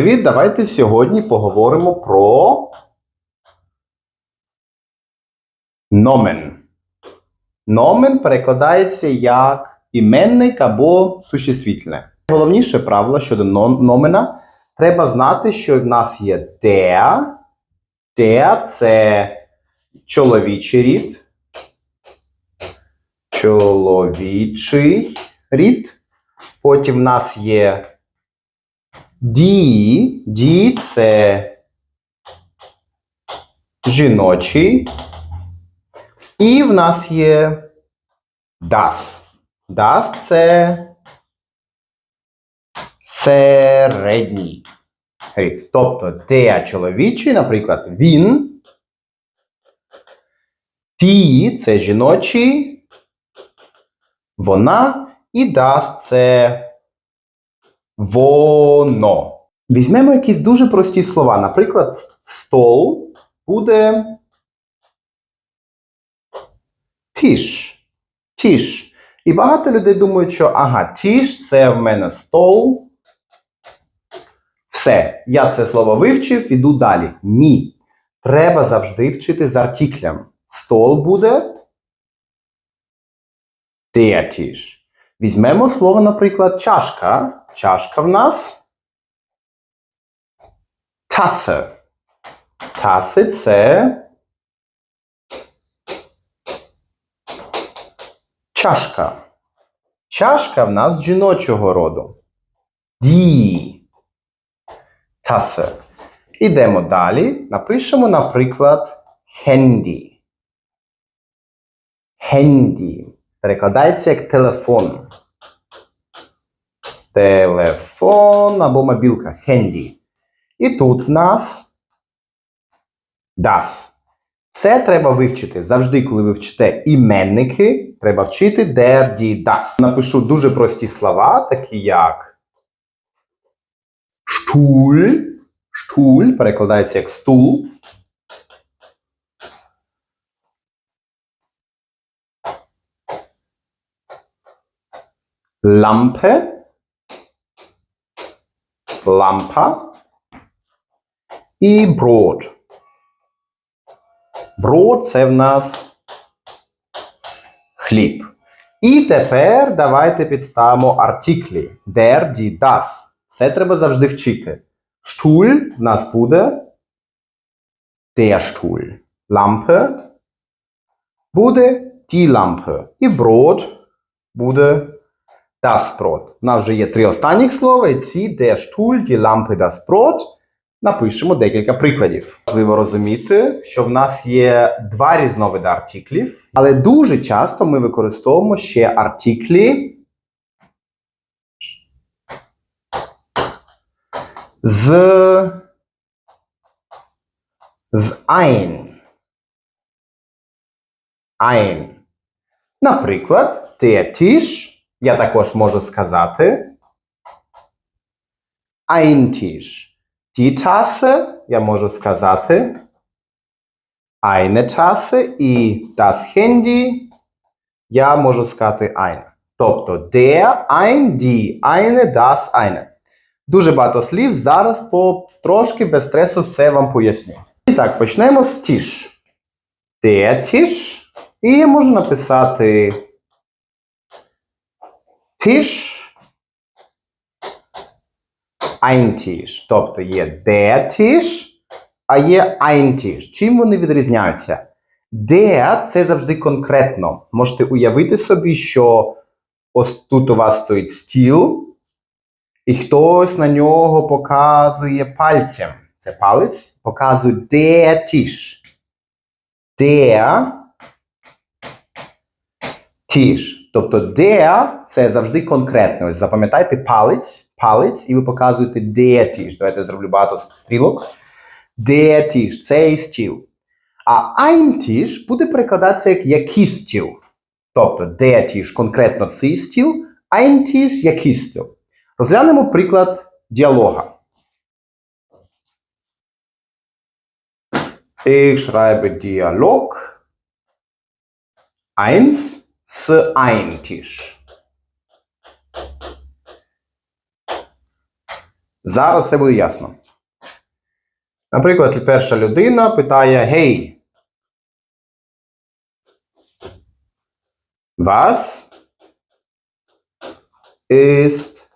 Привіт, давайте сьогодні поговоримо про номен. Номен перекладається як іменник або существительне. Головніше правило щодо номена треба знати, що в нас є der. Der – це чоловічий рід. Чоловічий рід. Потім в нас є die. Die – це жіночий. І в нас є das. Das – це середній. Тобто der чоловічий, наприклад, він. Ті це жіночий, вона і das це воно. Візьмемо якісь дуже прості слова. Наприклад, стол буде тіш. Тіш. І багато людей думають, що ага, тіш це в мене стол. Все, я це слово вивчив, іду далі. Ні. Треба завжди вчити з артиклем. Стол буде der. Візьмемо слово, наприклад, чашка. Чашка в нас Tasse. Tasse – це чашка. Чашка в нас жіночого роду. Die Tasse. Ідемо далі. Напишемо, наприклад, handy. Handy. Перекладається як телефон. Телефон або мобілка. Handy. І тут в нас das. Це треба вивчити. Завжди, коли ви вчите іменники, треба вчити der, die, das. Напишу дуже прості слова, такі як штуль. Штуль перекладається як стул. Lampe. Lampa. І брод. Брод це в нас хліб. І тепер давайте підставимо артиклі. Der, die, das. Це треба завжди вчити. Штуль в нас буде der Stuhl. Lampe буде die Lampe. І брод буде das Brot. У нас вже є три останніх слова, ці der Stuhl, die Lampe, das Brot. Напишемо декілька прикладів. Важливо розуміти, що в нас є два різновиди артиклів, але дуже часто ми використовуємо ще артиклі з, з ein. Ein. Наприклад, der Tisch, я також можу сказати ein Tisch. Die Tasse, я можу сказати eine Tasse і das Handy, я можу сказати ein. Тобто der, ein, die, eine, das, eine. Дуже багато слів. Зараз по трошки без стресу все вам поясню. І так, почнемо з Tisch. Der Tisch. І я можу написати Tisch ein Tisch. Тобто є der Tisch, а є ein Tisch. Чим вони відрізняються? Der – це завжди конкретно. Можете уявити собі, що ось тут у вас стоїть стіл, і хтось на нього показує пальцем. Це палець, показує der Tisch. Der Tisch. Тобто der – це завжди конкретно. Ось запам'ятайте палець, палець, і ви показуєте der Tisch. Давайте зроблю багато стрілок. Der Tisch – цей стіл. А ein Tisch буде перекладатися як який стіл. Тобто der Tisch – конкретно цей стіл, ein Tisch – який стіл. Розглянемо приклад діалога. Ich schreibe Dialog 1 с ein Tisch. Зараз все буде ясно. Наприклад, перша людина питає: Гей. Was ist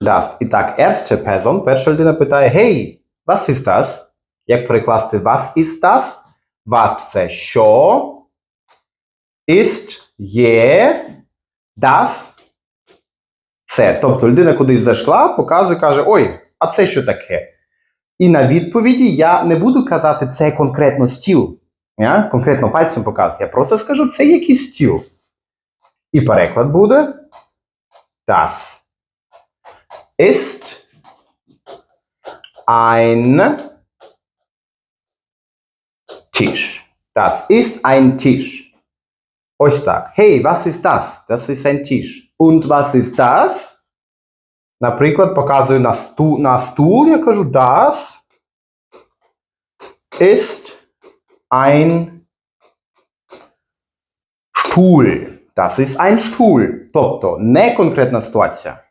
das? І так, erste Person, перша людина питає: Гей, was ist? Як перекласти was ist das? Was це що? Ist є das це. Тобто людина кудись зайшла, показує, каже: Ой, а це що таке? І на відповіді я не буду казати це конкретно стіл. Я? Конкретно пальцем показую. Я просто скажу, це якийсь стіл. І переклад буде Das ist ein Tisch. Das ist ein Tisch. Ось так. Hey, was ist das? Das ist ein Tisch. Und was ist das? Наприклад, показую на, сту, на стул, я кажу, das ist ein Stuhl. Das ist ein Stuhl. Тобто, не конкретна ситуація.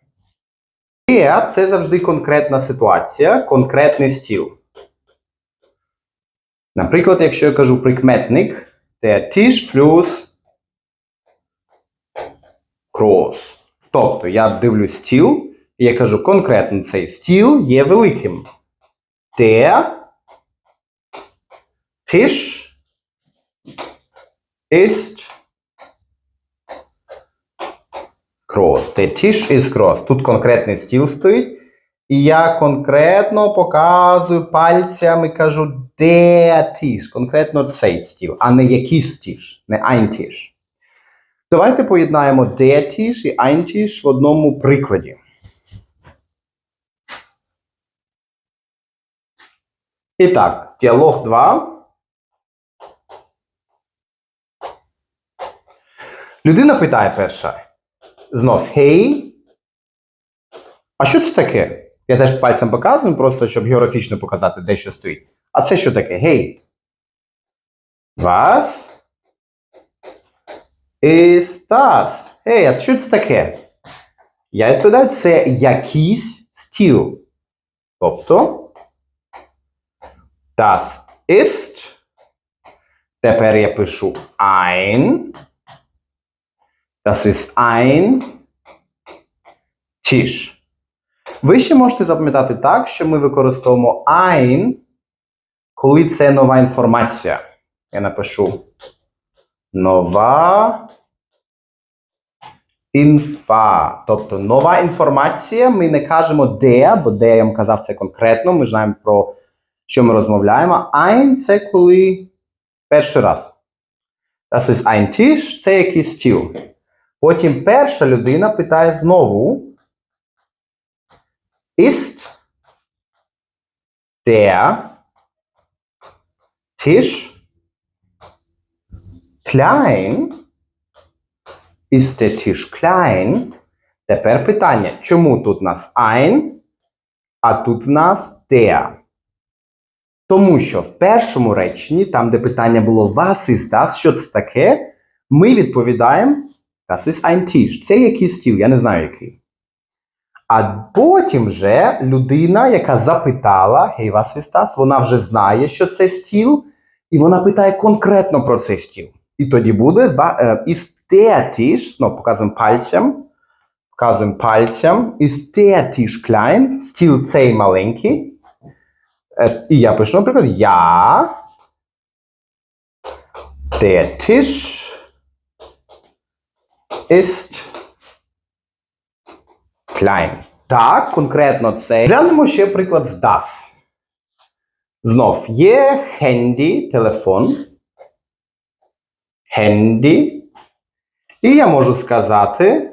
Der – це завжди конкретна ситуація, конкретний стіл. Наприклад, якщо я кажу прикметник, der Tisch плюс cross. Тобто я дивлюсь стіл, і я кажу конкретно цей стіл є великим. Der Tisch ist groß. Der Tisch ist groß. Тут конкретний стіл стоїть. І я конкретно показую пальцями кажу der Tisch. Конкретно цей стіл, а не якийсь тіш, не ein Tisch. Давайте поєднаємо der і ein в одному прикладі. І так, діалог 2. Людина питає перша. Знов гей. А що це таке? Я теж пальцем показую, просто щоб географічно показати, де що стоїть. А це що таке? Гей. Was ist das? Гей, а що це таке? Я відповідаю, це якийсь стіл. Тобто. Das ist. Тепер я пишу ein. Das ist ein Tisch. Ви ще можете запам'ятати так, що ми використовуємо ein, коли це нова інформація. Я напишу нова інфа. Тобто нова інформація. Ми не кажемо де, бо де я вам казав це конкретно. Ми знаємо про що ми розмовляємо. Ein це коли перший раз. Das ist ein Tisch, це якийсь стіл. Потім перша людина питає знову. Ist der Tisch klein? Ist der Tisch klein? Тепер питання, чому тут в нас ein, а тут в нас der? Тому що в першому реченні, там, де питання було was ist das, що це таке, ми відповідаємо Das ist ein Tisch. Це якийсь стіл, я не знаю який. А потім вже людина, яка запитала, hey, was ist das? Вона вже знає, що це стіл, і вона питає конкретно про цей стіл. І тоді буде ist ну, показуємо пальцем, показуємо пальцем, Tisch klein, стіл цей маленький. Е, І я пишу, наприклад, ja, der Tisch ist klein. Так, конкретно це. Глянемо ще приклад з das. Знов є хенді, телефон. Хенді. І я можу сказати.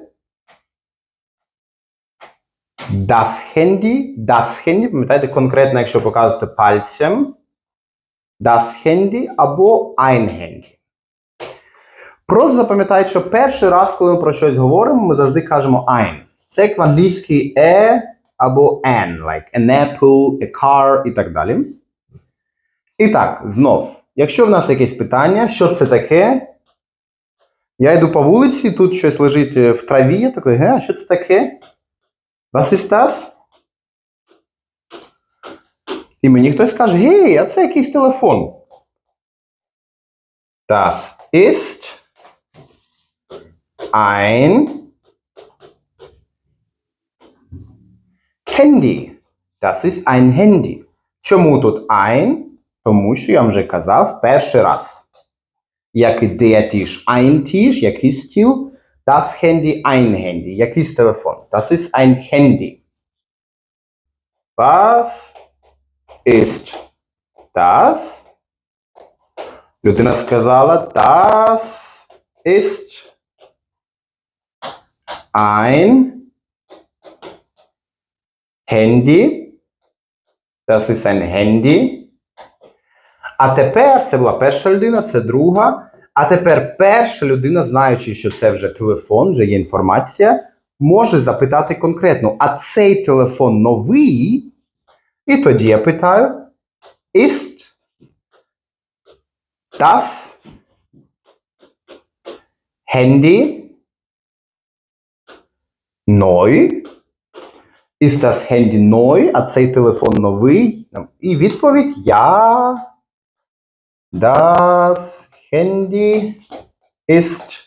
Das Handy, das Handy, пам'ятаєте, конкретно, якщо показувати пальцем. Das Handy або ein Handy. Просто запам'ятайте, що перший раз, коли ми про щось говоримо, ми завжди кажемо ein. Це як в англійській a або an, like an apple, a car і так далі. І так, знов, якщо в нас якесь питання, що це таке? Я йду по вулиці, тут щось лежить в траві, я такий, ге, що це таке? Was ist das? І мені хтось каже, гей, а це якийсь телефон. Das ist ein Handy. Das ist ein Handy. Чому тут ein? Тому що я вже казав перший раз. Як і der Tisch, ein Tisch, який стіл, das Handy, ein Handy, якийсь телефон. Das ist ein Handy. Was ist das? Людина сказала, das ist ein Handy. Das ist ein Handy. А тепер це була перша людина, це друга. А тепер перша людина, знаючи, що це вже телефон, вже є інформація, може запитати конкретно: а цей телефон новий? І тоді я питаю: Ist das Handy neu? Ist das Handy neu? А цей телефон новий? І відповідь я. Das Handy ist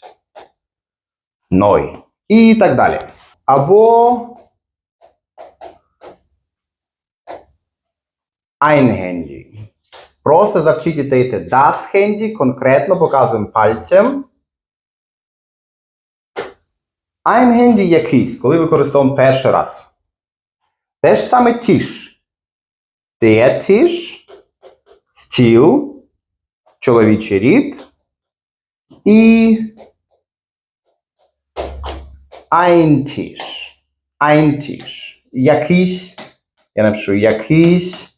neu. І так далі. Або ein Handy. Просто завчіть дітей те das Handy, конкретно показуємо пальцем. Ein Handy якийсь, коли використовуємо перший раз. Те ж саме Tisch. Der Tisch, стіл, чоловічий рід і ein Tisch. Ein Якийсь, я напишу, якийсь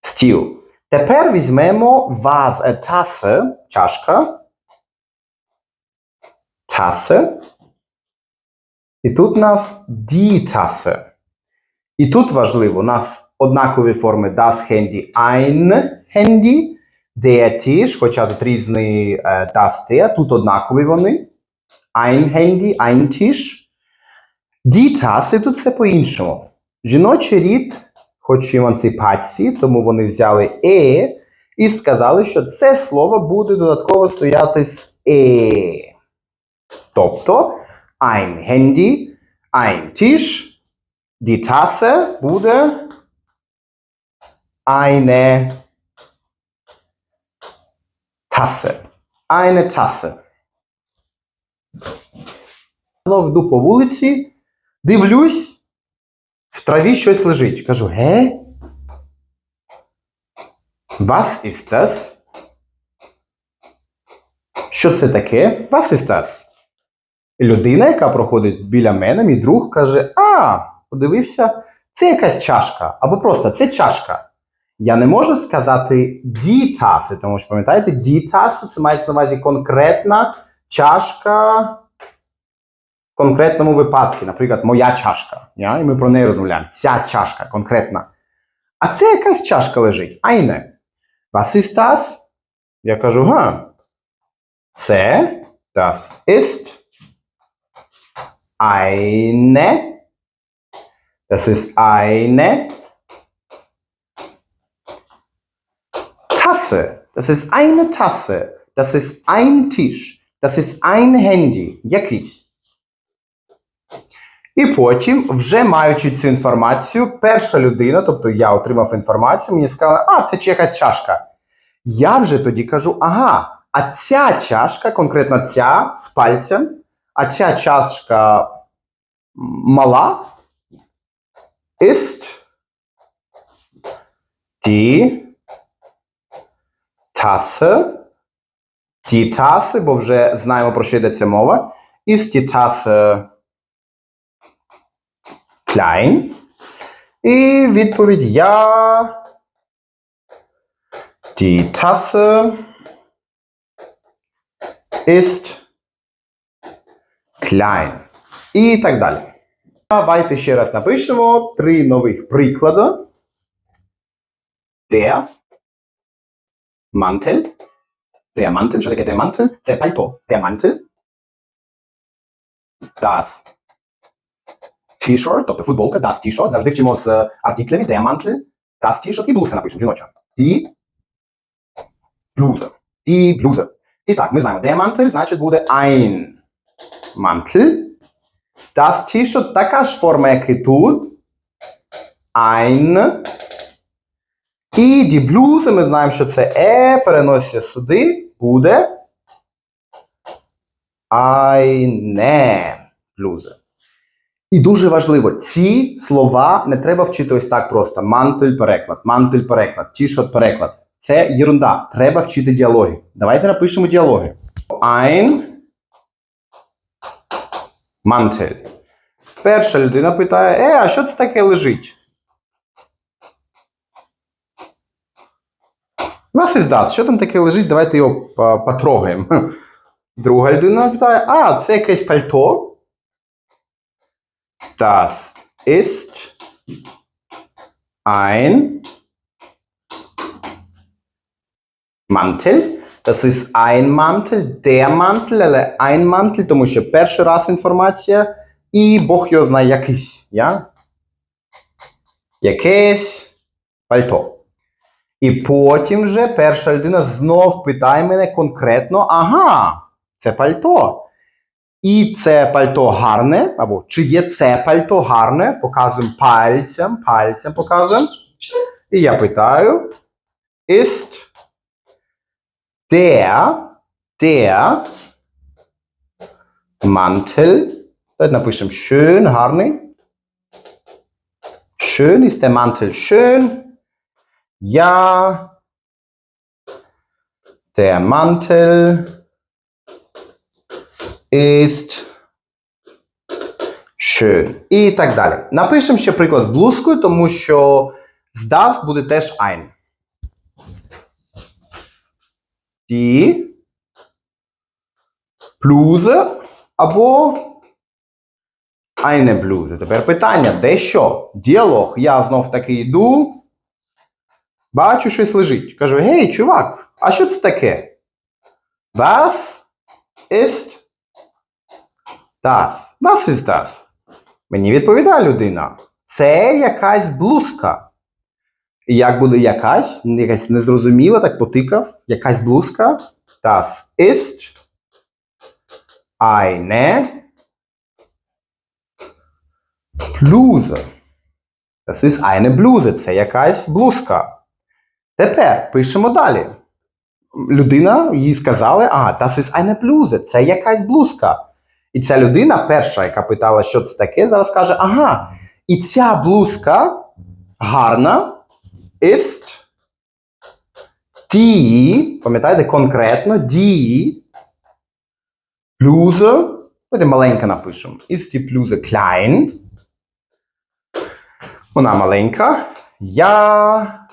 стіл. Тепер візьмемо ваз, е, чашка. Тасе. І тут у нас die Tasse. І тут важливо, у нас однакові форми das Handy, ein Handy, der Tisch, хоча тут різний е, das der, тут однакові вони. Ein Handy, ein Tisch. Die Tasse тут все по-іншому. Жіночий рід, хоч емансипації, тому вони взяли е і сказали, що це слово буде додатково стояти з е. Тобто ein Handy, ein Tisch, die Tasse буде eine Tasse. Eine Tasse. Йду по вулиці, дивлюсь, в траві щось лежить. Кажу, ге? Was ist das? Що це таке? Was ist das? Людина, яка проходить біля мене, мій друг, каже: А, подивився, це якась чашка. Або просто це чашка. Я не можу сказати Tasse, тому що пам'ятаєте, Tasse – це мається на увазі конкретна чашка в конкретному випадку. Наприклад, моя чашка. Я? І ми про неї розмовляємо. Ця чашка конкретна. А це якась чашка лежить. Eine. Was ist das? Я кажу, га. Це das ist eine. Das ist eine Tasse. Das ist eine Tasse. Das ist ein Tisch. Das ist ein Handy. Якийсь. І потім, вже маючи цю інформацію, перша людина, тобто я отримав інформацію, мені сказала, а, це якась чашка. Я вже тоді кажу, ага, а ця чашка, конкретно ця з пальцем, а ця чашка мала, ist die Tasse, die Tasse, бо вже знаємо, про що йдеться мова, ist die Tasse klein. І відповідь я. Die Tasse ist klein. І так далі. Давайте ще раз напишемо три нових приклади. Der Mantel. Der Mantel, що таке der Mantel? Це пальто. Der Mantel. Das T-shirt, тобто футболка, das T-shirt. Завжди вчимо з е, артиклями, der Mantel, das T-shirt і блузка напишемо, жіноча. І блуза. І блуза. І так, ми знаємо, der Mantel, значить буде ein Mantel. Das T-shirt така ж форма, як і тут. Ein. І ді блузи, ми знаємо, що це е, переноситься сюди, буде eine блуза. І дуже важливо, ці слова не треба вчити ось так просто. Мантель переклад, мантель переклад, тішот переклад. Це єрунда. Треба вчити діалоги. Давайте напишемо діалоги. Ein Mantel. Перша людина питає: Е, а що це таке лежить? Was ist das? Що там таке лежить? Давайте його по- потрогаємо. Друга людина питає: А, це якесь пальто. Das ist ein Mantel. Das ist ein Mantel, der Mantel, але ein Mantel, тому що перший раз інформація, і Бог його знає якийсь. Я? Якесь пальто. І потім вже перша людина знов питає мене конкретно: ага, це пальто. І це пальто гарне, або чи є це пальто гарне, показуємо пальцем, пальцем показуємо. І я питаю: Ist der, der Mantel, давайте напишемо schön, гарний. Schön, ist der Mantel schön? Ja, der Mantel ist schön. І так далі. Напишемо ще приклад з блузкою, тому що з das буде теж ein. Die Bluse або eine Bluse. Тепер питання: де що? Діалог. Я знов таки йду. Бачу, щось лежить. Кажу: гей, чувак, а що це таке? Was ist das? Was ist das? Мені відповідає людина. Це якась блузка. І як буде якась, якась незрозуміла, так потикав, якась блузка. Das ist eine Bluse. Das ist eine Bluse. Це якась блузка. Тепер пишемо далі. Людина їй сказали, ага, das ist eine Bluse. Це якась блузка. І ця людина, перша, яка питала, що це таке, зараз каже: ага, і ця блузка гарна ist die, пам'ятаєте, конкретно die Bluse, давайте маленька напишемо. Ist die Bluse klein? Вона маленька. Я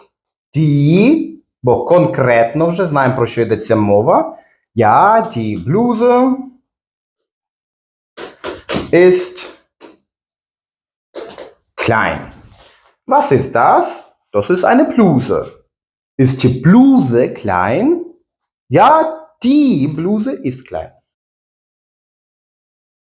die, бо конкретно вже знаємо, про що йдеться мова. Ja, die Bluse ist klein. Was ist das? Das ist eine Bluse. Ist die Bluse klein? Ja, die Bluse ist klein.